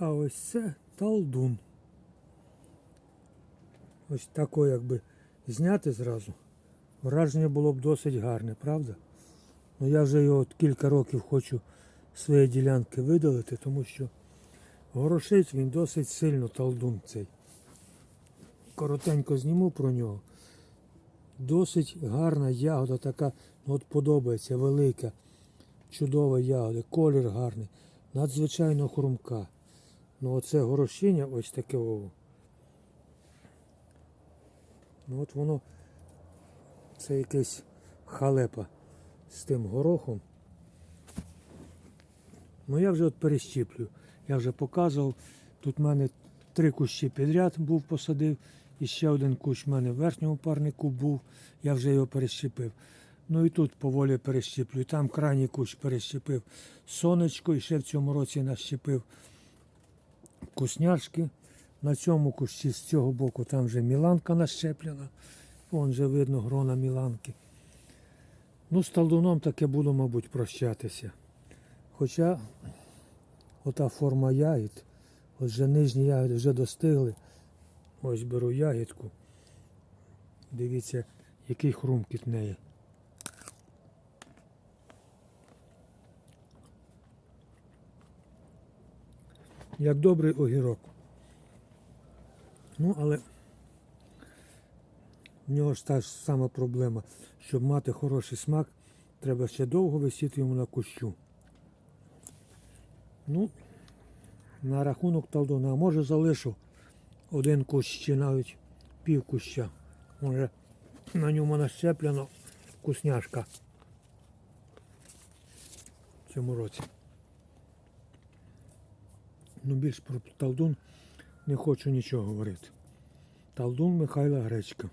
А ось це талдун. Ось тако якби зняти зразу. Враження було б досить гарне, правда? Ну я вже його кілька років хочу з своєї ділянки видалити, тому що горошить він досить сильно талдун цей. Коротенько зніму про нього. Досить гарна ягода, така, ну от подобається, велика, чудова ягода, колір гарний, надзвичайно хрумка. Ну оце горошіння ось таке ово. Ну от воно, це якесь халепа з тим горохом. Ну я вже от перещіплю. Я вже показував. Тут в мене три кущі підряд був посадив. І ще один кущ в мене в верхньому парнику був. Я вже його перещепив. Ну і тут поволі перещіплю. І там крайній кущ перещепив сонечко і ще в цьому році нащепив вкусняшки. На цьому кущі з цього боку там вже міланка нащеплена. Вон вже видно грона міланки. Ну, з талдуном таке буду, мабуть, прощатися. Хоча ота форма ягід, от вже нижні ягоди вже достигли. Ось беру ягідку. Дивіться, який хрумкіт неї. Як добрий огірок. Ну, але в нього ж та ж сама проблема. Щоб мати хороший смак, треба ще довго висіти йому на кущу. Ну, на рахунок талдуна, може залишу один кущ чи навіть пів куща. Може на ньому нащеплено вкусняшка в цьому році. Ну більш про талдун не хочу нічого говорити. Талдун Михайла Гречка.